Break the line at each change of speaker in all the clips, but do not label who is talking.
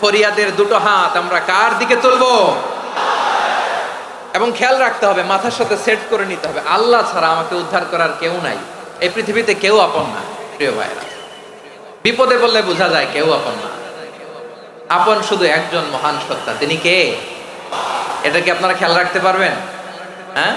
ফরিয়াদের দুটো হাত আমরা কার দিকে তুলবো? এবং খেয়াল রাখতে হবে, মাথার সাথে সেট করে নিতে হবে। আল্লাহ ছাড়া আমাকে উদ্ধার করার কেউ নাই। এই পৃথিবীতে কেউ আপন না, প্রিয় ভাইরা বিপদে বললে বোঝা যায় কেউ আপন না। আপন শুধু একজন মহান সত্তা। তিনি কে? এটা কি আপনারা খেয়াল রাখতে পারবেন? হ্যাঁ?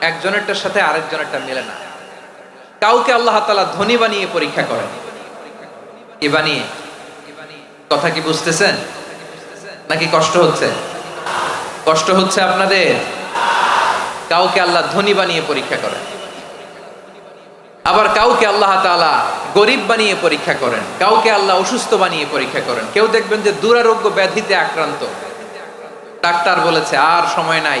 একজনেরটার সাথে আরেকজনেরটা মিলে না। কাউকে আল্লাহ তাআলা ধনী বানিয়ে পরীক্ষা করেন। কি বানিয়ে। কথা কি বুঝতেছেন? নাকি কষ্ট হচ্ছে? কষ্ট হচ্ছে আপনাদের? কাউকে আল্লাহ ধনী বানিয়ে পরীক্ষা করেন। আবার কাউকে আল্লাহ তাআলা গরিব বানিয়ে পরীক্ষা করেন। কাউকে আল্লাহ অসুস্থ বানিয়ে পরীক্ষা করেন। কেউ দেখবেন যে দুরারোগ্য ব্যাধিতে আক্রান্ত। ডাক্তার বলেছে, আর সময় নাই।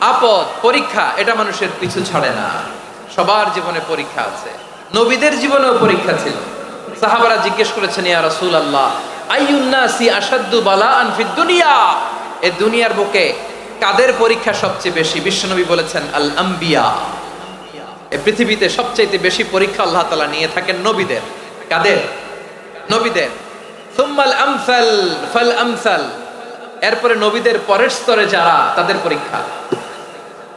আপদ, পরীক্ষা, এটা মানুষের পিছু ছাড়ে না। সবার জীবনে পরীক্ষা আছে। নবীদের জীবনেও পরীক্ষা ছিল। সাহাবারা জিজ্ঞেস করেছেন, ইয়া রাসূল আল্লাহ দুনিয়া? দুনিয়ার বুকে কাদের পরীক্ষা সবচেয়ে বেশি? বিশ্বনবী বলেছেন আল আম্বিয়া এ পৃথিবীতে সবচাইতে বেশি পরীক্ষা আল্লাহ তাআলা নিয়ে থাকেন নবীদের। কাদের? নবীদের। সুম্মাল আমসাল, ফাল আমসাল। এরপরে নবীদের পরের স্তরে যারা, তাদের পরীক্ষা।